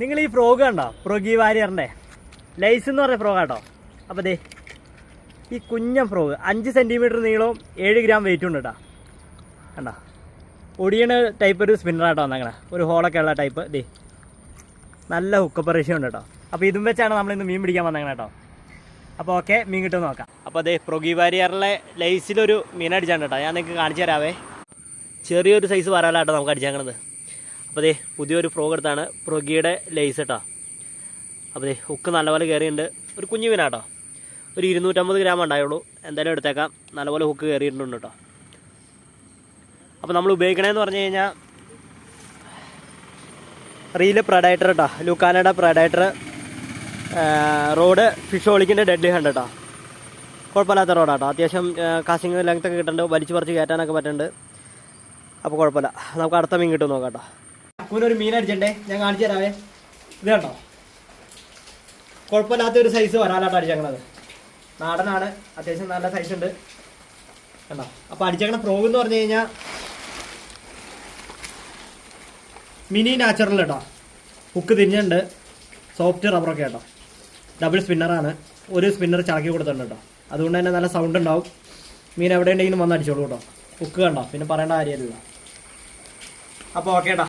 നിങ്ങൾ ഈ ഫ്രോഗ് കണ്ടോ? ഫ്രോഗി വാരിയറിന്റെ ലൈസ് എന്ന് പറഞ്ഞ ഫ്രോഗ് കേട്ടോ അപ്പോൾ ദേ ഈ കുഞ്ഞൻ ഫ്രോഗ് അഞ്ച് സെന്റിമീറ്റർ നീളവും ഏഴ് ഗ്രാം വെയിറ്റും ഉണ്ട് കേട്ടോ കണ്ടോ? ഒടിയണ ടൈപ്പ് ഒരു സ്പിന്നറാട്ടോ വന്നങ്ങനെ ഒരു ഹോളൊക്കെ ഉള്ള ടൈപ്പ് ദേ നല്ല ഹുക്കപ്പ് റേഷ്യോ ഉണ്ട് കേട്ടോ. അപ്പോൾ ഇതും വെച്ചാണ് നമ്മൾ ഇന്ന് മീൻ പിടിക്കാൻ വന്നങ്ങനെ കേട്ടോ. അപ്പോൾ ഓക്കെ മീൻ കിട്ടും നോക്കാം. അപ്പോൾ അതെ പ്രൊഗി വാരിയറിലെ ലൈസിലൊരു മീൻ അടിച്ചാണ് കേട്ടോ. ഞാൻ നിങ്ങൾക്ക് കാണിച്ചു തരാവേ. ചെറിയൊരു സൈസ് വരാലാട്ടോ നമുക്ക് അടിച്ചേക്കണത്. അപ്പോൾ പുതിയൊരു ഫ്രോഗ് എടുത്താണ്. പ്രൊഗിയുടെ ലൈസ് കേട്ടോ അപ്പോൾ ദേ ഹുക്ക് നല്ലപോലെ കയറിയിട്ടുണ്ട് ഒരു കുഞ്ഞു മീനാട്ടോ ഒരു ഇരുന്നൂറ്റമ്പത് ഗ്രാം ഉണ്ടായുള്ളൂ. എന്തായാലും എടുത്തേക്കാം. നല്ലപോലെ ഹുക്ക് കയറിയിട്ടുണ്ട് കേട്ടോ അപ്പോൾ നമ്മൾ ഉപയോഗിക്കണമെന്ന് പറഞ്ഞു കഴിഞ്ഞാൽ റീൽ പ്രൊഡൈറ്റർ കേട്ടോ ലുക്കാനയുടെ പ്രൊഡൈറ്റർ റോഡ് ഫിഷ് ഒളിക്കിന്റെ ഡെഡ്ലി ഹണ്ട് കേട്ടോ കുഴപ്പമില്ലാത്ത റോഡാട്ടോ അത്യാവശ്യം കാസിങ് ലെങ്ത്തൊക്കെ കിട്ടുന്നുണ്ട് വലിച്ചു പറിച്ച് കയറ്റാനൊക്കെ പറ്റുന്നുണ്ട് അപ്പോൾ കുഴപ്പമില്ല. നമുക്ക് അടുത്ത മീൻ കിട്ടും നോക്കാം കേട്ടോ അക്കൂനൊരു മീൻ അടിച്ചണ്ടേ? ഞാൻ കാണിച്ചു തരാവേ. ഇത് കേട്ടോ കുഴപ്പമില്ലാത്ത ഒരു സൈസ് വരാലാട്ടോ അടിച്ചേക്കണത്. നാടനാണ്. അത്യാവശ്യം നല്ല സൈസ് ഉണ്ട്. കണ്ടോ? അപ്പോൾ അടിച്ചേക്കണ ഫ്രോഗ് എന്ന് പറഞ്ഞു കഴിഞ്ഞാൽ മിനി നാച്ചുറൽ കേട്ടോ ഹുക്ക് തിരിഞ്ഞുണ്ട് സോഫ്റ്റ് റബ്ബറൊക്കെ കേട്ടോ ഡബിൾ സ്പിന്നറാണ് ഒരു സ്പിന്നർ ചളക്കി കൊടുത്തിട്ടുണ്ട് കേട്ടോ. അതുകൊണ്ട് തന്നെ നല്ല സൗണ്ട് ഉണ്ടാവും. മീൻ എവിടെ ഉണ്ടെങ്കിലും വന്ന് അടിച്ചോളൂ കേട്ടോ. ഹുക്ക് കണ്ടോ? പിന്നെ പറയേണ്ട കാര്യമില്ല. അപ്പോൾ ഓക്കെ കേട്ടോ